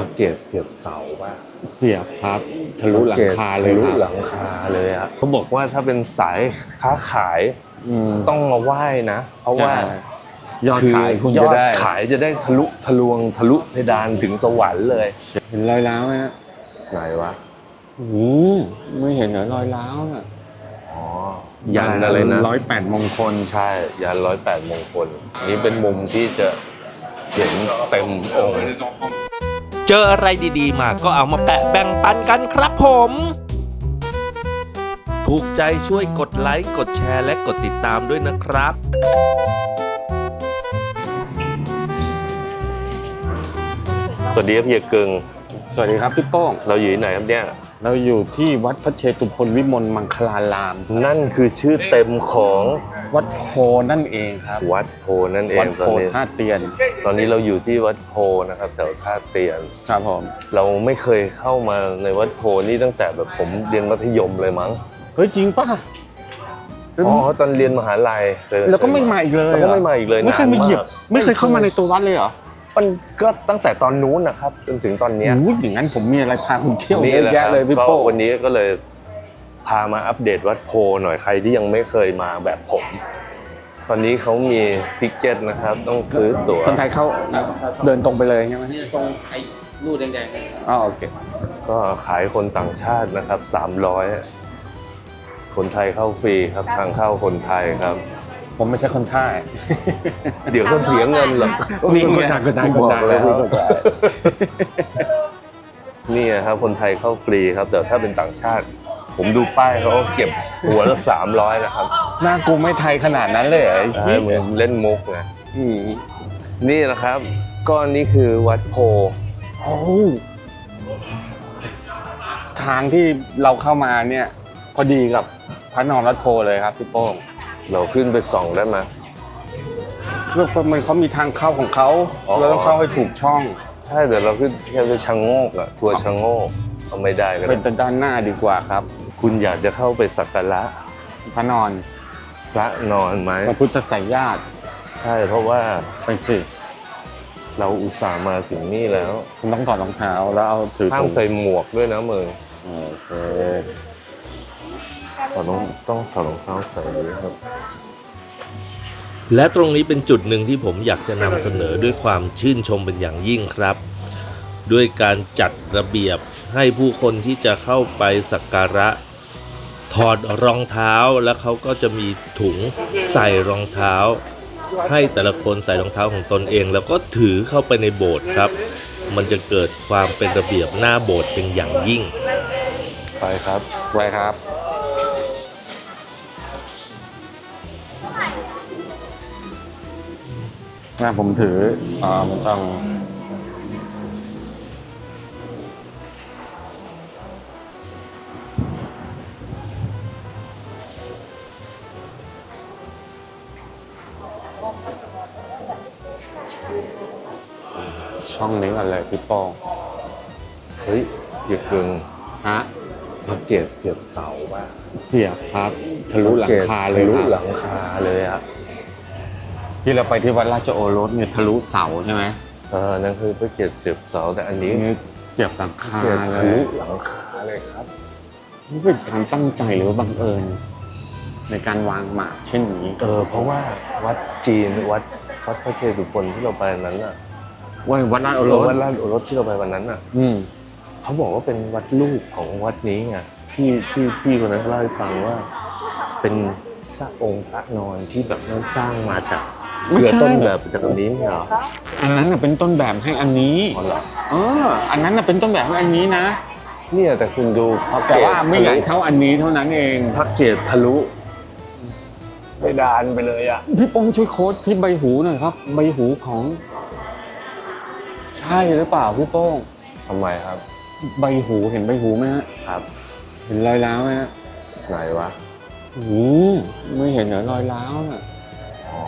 พระเกศเสียบเสาป่ะเสียบครับทะลุหลังคาเลยทะลุครับหลังคาเลยอะเขาบอกว่าถ้าเป็นสายค้าขายอืมต้องมาไหว้นะ เพราะว่าใช่ยอดขายคุณยจะอดได้ขายจะได้ทะลุทะลวงทะลุเพดานถึงสวรรค์เลยเห็นรอยร้าวไหมฮะไหนวะอืมไม่เห็นเหรอรอยร้าวน่ะอ๋อยันอะไรนะร้อยแปดมงคลใช่ ยันร้อยแปดมงคลนี่เป็นมุมที่จะเห็นเต็มองค์ เจออะไรดีๆ มาก็เอามาแปะแบ่งปันกันครับผม ถูกใจช่วยกดไลค์ กดแชร์และกดติดตามด้วยนะครับสวัสดีครับเฮียเกิงสวัสดีครับพี่โป้ง เราอยู่ที่ไหนครับเนี่ย เราอยู่ที่วัดพระเชตุพนวิมลมังคลาราม นั่นคือชื่อเต็มของ วัดโพนั่นเองครับ วัดโพนั่นเอวังดตอโพนนี้ท่าเตียน ตอนนี้เราอยู่ที่วัดโพนะครับแถวท่าเตียน ครับผม เราไม่เคยเข้ามาในวัดโพนี่ตั้งแต่แบบผมเรียนมัธยมเลยมั้งเฮ้ยจริงป่ะอ๋อตอนเรียนมหาลัยเคยแล้วก็ไม่มาอีกเลยแล้วก็ไม่มาอีกเลยไม่เคยนนมาเหยียบ กไม่เคยเข้ามาในตัววัดเลยเหรอมันก็ตั้งแต่ตอนนู้นนะครับจนถึงตอนเนี้ย โอ้ยอย่างนั้นผมมีอะไรพาคุณเที่ยวเยนี่อะแหละคแยะรับเลยพี่ก็โป้งวันนี้ก็เลย พามาอัปเดตวัดโพหน่อยใครที่ยังไม่เคยมาแบบผม ตอนนี้เขามีทิกเก็ตนะครับ ต้องซื้อตั๋วคนไทยเข้าเดินตรงไปเลยใช่ไหมนี่ตรงไอ้รูดแดงๆนั่นอ๋อโอเค ก็ขายคนต่างชาตินะครับ 300 คนไทยเข้าฟรีครับทางเข้าคนไทยครับ ผมไม่ใช่คนไทยเดี๋ยวก็เสียเงินหรอกนี่ไงคนไทยคนไทยบอกแล้วคนไทยนี่ครับคนไทยเข้าฟรีครับ แต่ถ้าเป็นต่างชาติ ผมดูป้ายเขาเก็บหัวละสามร้อยนะครับหน้ากูไม่ไทยขนาดนั้นเลยเหรอไอ้ใช่เหี้ยเหมือนเล่นมุกไงอืมนี่นะครับก็นี่คือวัดโพโอ้ทางที่เราเข้ามาเนี่ย พอดีกับพระนอนรัตโพเลยครับพี่โป้งเราขึ้นไปส่องได้ไหมคือมันเขามีทางเข้าของเขาอ๋อ เราต้องเข้าให้ถูกช่องใช่เดี๋ยวเราขึ้นแค่ไปชังโงกอะทัวร์ชังโงกเอาไม่ได้ก็เป็ได้นด้านหน้าดีกว่าครับ คุณอยากจะเข้าไปสักการะพระนอนพระนอนไหมพระพุทธไสยญาติใช่เพราะว่าไปสิเราอุตส่าห์มาถึงนี่แล้ว คุณต้องถอดรองเท้าแล้วเอาถือห้ามถุงใส่หมวกด้วยนะมึงโอเคเราต้องต้องถอดรองเท้าใส่ด้วยครับ และตรงนี้เป็นจุดหนึ่งที่ผมอยากจะนำเสนอด้วยความชื่นชมเป็นอย่างยิ่งครับ ด้วยการจัดระเบียบให้ผู้คนที่จะเข้าไปสักการะ ถอดรองเท้าแล้วเขาก็จะมีถุงใส่รองเท้า ให้แต่ละคนใส่รองเท้าของตนเอง แล้วก็ถือเข้าไปในโบสถ์ครับ มันจะเกิดความเป็นระเบียบหน้าโบสถ์เป็นอย่างยิ่ง ไปครับไว้ครับนะผมถืออ่ามันต้อง ช่องนี้ก่อนเลยพี่โป้งเฮ้ยเหยียบกึงฮะพระเกศเสียบเสาป่ะเสียบครับทะลุหลังคาเลยทะลุครับหลังคาเลยครับที่เราไปที่วัดราชโอรสเนี่ยทะลุเสาใช่ไหมเออนั่นคือพระเกศเสียบเสาแต่อันนี้นี่เสียบหลังคาเกศเลทะลุยหลังคาเลยครับนี่เป็นการตั้งใจหรือว่าบังเอิญในการวางหมากเช่นนี้ เออเพราะว่าวัดจีนวัด วัดพระเชตุพนที่เราไปวันนั้นน่ะว่าวัดราชโอรสวัดราชโอรสที่เราไปวันนั้นน่ะ อืมเขาบอกว่าเป็นวัดลูกของวัดนี้ไงที่ที่พี่คนนั้นเล่าให้ฟังว่า เป็นสร้างองค์พระนอนที่แบบนั้นสร้างมาจากไม่เรือใช่ต้นแบบจากอันนี้เหรออันนั้นน่ะเป็นต้นแบบให้อันนี้อ๋อเหรอเออ อันนั้นน่ะเป็นต้นแบบให้อันนี้นะเนี่ยแต่คุณดูพระเกแต่ศว่าไม่ใหญ่เท่าอันนี้เท่านั้นเอง พระเกศทะลุ เพดานไปเลยอะ พี่โป้งช่วยโค้ดที่ใบหูหน่อยครับ ใบหูของ ใช่หรือเปล่าพี่โป้ง ทำไมครับ ใบหูเห็นใบหูไหมฮะ ครับเห็นรอยร้าวไหมฮะไหนวะ อืมไม่เห็นเหรอรอยร้าวน่ะอ๋อ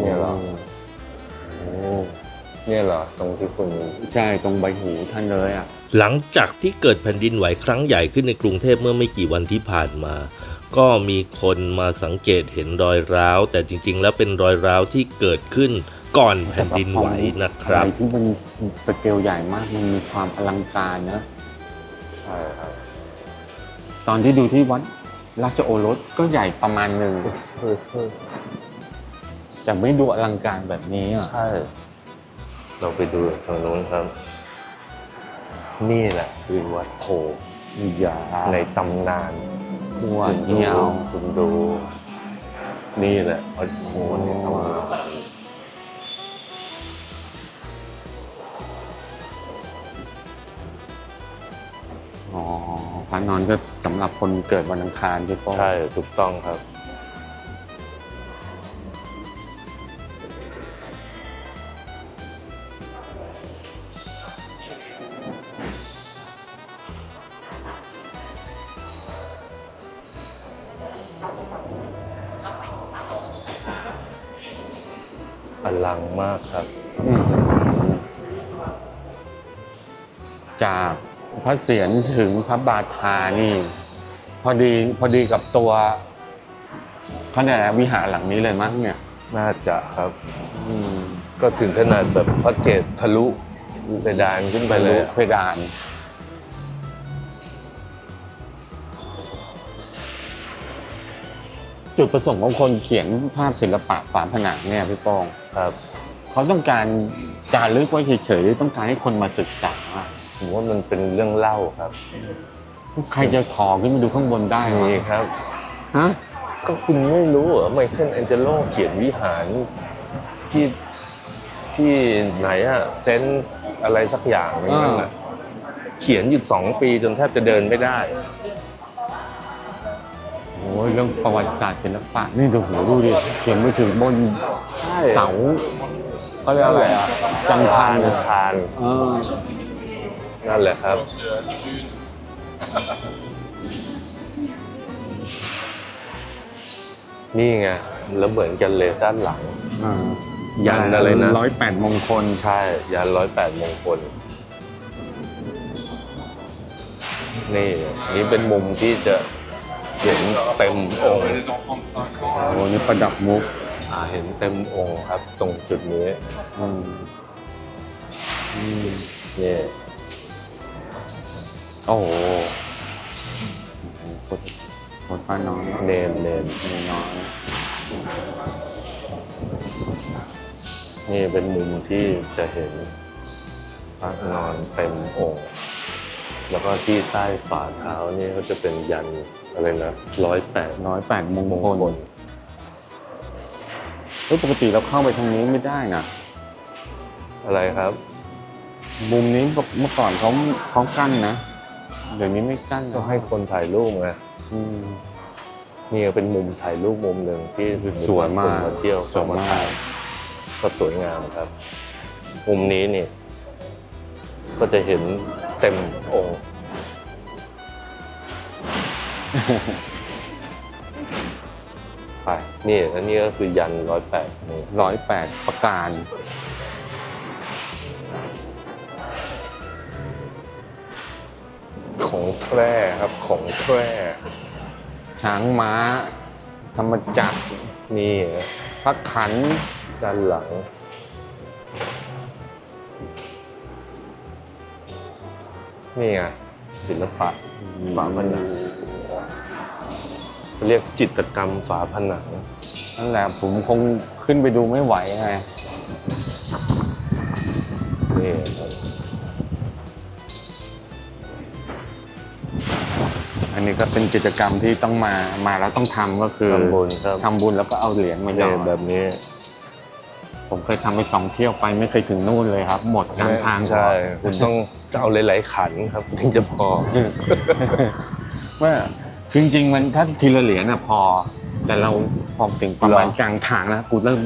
เนี่ยเหรอ โอ้เนี่ยเหรอ ตรงที่คุณใช่ตรงใบหูท่านเลยอะ หลังจากที่เกิดแผ่นดินไหวครั้งใหญ่ขึ้นในกรุงเทพเมื่อไม่กี่วันที่ผ่านมา ก็มีคนมาสังเกตเห็นรอยร้าว แต่จริง ๆ แล้วเป็นรอยร้าวที่เกิดขึ้นก่อนแผ่นดินไหวนะครับอะไรที่มันสเกลใหญ่มากมันมีความอลังการนะใช่ครับตอนที่ดูที่วัดราชโอรสก็ใหญ่ประมาณหนึ่งแต่ไม่ดูอลังการแบบนี้อะใช่ เราไปดูทางนู้นครับ นี่แหละคือวัดโพอย่าในตำนาน หัวคุณดูเหี่ยวคุณดู นี่แหละวัดโพในตำนานอ๋อพระนอนก็สำหรับคนเกิดวันอังคารพี่โป้งใช่ถูกต้องครับ อลังมากครับอืมจากพระเศียรถึงพระบาทานี่ พอดีพอดีกับตัวเขาเนี่ยกอะไรวิหารหลังนี้เลยมั้งเนี่ย น่าจะครับ อืมก็ถึงขนาดแบบพระเกศทะลุเพดานขึ้นไปเลยอะเพดาน จุดประสงค์ของคนเขียนภาพศิลปะฝาผนังเนี่ยพี่โป้องครับเขาต้องการจารึกไว้เฉยๆหรือต้องการให้คนมาศึกษาผมว่ามันเป็นเรื่องเล่าครับ ใครจะถอขึ้นมาดูข้างบนได้วะนี่ครับฮะก็คุณไม่รู้เหรอไมเคิลแองเจโลเขียนวิหารที่ที่ไหนอะเซนต์อะไรสักอย่างนึงนั่นน่ะเขียนอยู่สองปีจนแทบจะเดินไม่ได้โอ้ยเรื่องประวัติศาสตร์ศิลปะนี่ดูโหดูดิเขียนไปถึงบนเสาเขาเรียกอะไรอะจังพันอาคารเออนั่นแหละครับ นี่ไงแล้วเหมือนกันเลยด้านหลัง อ่ายันอะไรนะ ร้อยแปดมงคลใช่ยันร้อยแปดมงคล นี่นี่เป็นมุมที่จะ เห็นเต็มองค์โอ้นี่ประดับมุกอ่าเห็นเต็มองค์ครับ ตรงจุดนี้อืมอืมนี่โอ้โหคนคนป้าน้อยเนมเนมมีน้อยนี่เป็นมุมที่จะเห็นพระนอนเต็มองค์ แล้วก็ที่ใต้ฝ่าเท้านี่ก็จะเป็นยัน อะไรนะร้อยแปดร้อยแปดมงมงคลคลเฮ้ยปกติเราเข้าไปทางนี้ไม่ได้นะอะไรครับ มุมนี้เมื่อก่อนเขาเขากั้นนะ เดี๋ยวนี้ไม่กั้นก็แล้วให้คนถ่ายรูปไงอืมนี่ก็เป็นมุมถ่ายรูปมุมหนึ่งที่สวยมากคนมาเที่ยวสวยมากถ่ยก็สวยงามครับ มุมนี้นี่ก็จะเห็นเต็มองค์ ไปนี่อันนี้ก็คือยันร้อยแปดนี่ร้อยแปดประการ ของแท้ครับของแท้ช้างม้า ธรรมจักรนี่พระขันด้านหลังนี่ไงศิลปะฝาผนัง เรียกจิตรกรรมฝาผนัง นั่นแหละผมคงขึ้นไปดูไม่ไหวไงนี่ครับอันนี้ก็เป็นกิจกรรมที่ต้องมามาแล้วต้องทำก็คือทำบุญครับทำบุญแล้วก็เอาเหรียญมาหยนี่อดแบบนี้ผมเคยทำไปสองเที่ยวไปไม่เคยถึงนู่นเลยครับ หมดกลางทางใช่คุณต้องเอาหลายๆขันครับ ถึงจะพอว่าคือ จริงๆ มันถ้าทีละเหรียญน่ะพอ แต่เราพอถึงประมาณเหรอกลางทางแล้วกูเริ่ม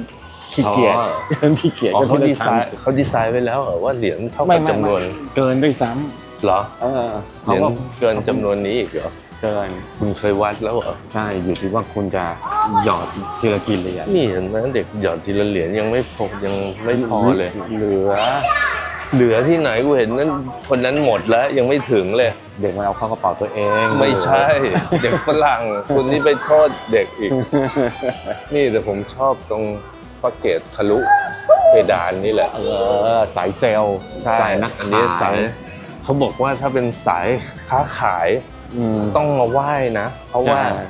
ขี้เกียจอ๋อ เริ่มขี้เกียจอ๋อก็เขาทีดีละไซชั้นน์เขาดีไซน์ไว้แล้วเหรอว่าเหรียญเท่าไม่กับไม่จำนวนไม่เกินด้วยซ้ำเหรอเออเหเขารียญก็เกินจำนวนนี้อีกเหรอเกินคุณเคยวัดแล้วเหรอใช่อยู่ที่ว่าคุณจะหยอดทีละกี่เหรียญนี่เห็นไหมเด็กหยอดทีละเหรียญยังไม่พอยังไม่พอเลย เหลือ เหลือที่ไหนกูเห็นนั้นคนนั้นหมดแล้วยังไม่ถึงเลย เด็กมันเอาเข้ากระเป๋าตัวเองไม่ใช่ เด็กฝรั่งคุณนี่ไปโทษเด็กอีก นี่แต่ผมชอบตรงพระเกตทะลุเพดานนี่แหละ เออสายเซลล์ใช่สายนักอันนี้ขาสายยเขาบอกว่าถ้าเป็นสายค้าขายอืมต้องมาไหว้นะ เพราะว่าใช่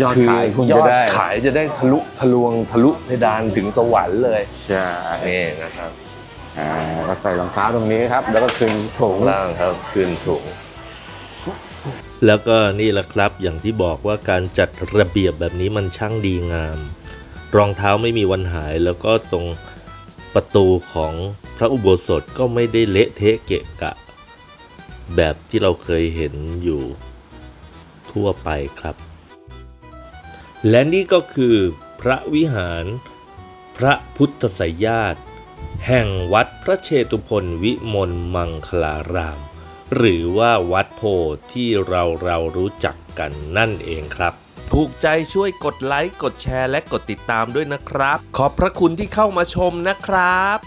ยอดคือขายคุณยจะอดได้ขายจะได้ทะลุทะลวงทะลุเพดานถึงสวรรค์เลย ใช่นี่นะครับ อ่าก็ใส่รองเท้าตรงนี้ครับ แล้วก็คืนถุงข้างล่างครับคืนถุงแล้วก็นี่แหละครับอย่างที่บอกว่าการจัดระเบียบแบบนี้มันช่างดีงาม รองเท้าไม่มีวันหาย แล้วก็ตรงประตูของพระอุโบสถก็ไม่ได้เละเทะเกะกะ แบบที่เราเคยเห็นอยู่ทั่วไปครับ และนี่ก็คือพระวิหารพระพุทธไสยญาติ แห่งวัดพระเชตุพนวิมลมังคลาราม หรือว่าวัดโพที่เราเรารู้จักกันนั่นเองครับ ถูกใจช่วยกดไลค์ กดแชร์และกดติดตามด้วยนะครับ ขอบพระคุณที่เข้ามาชมนะครับ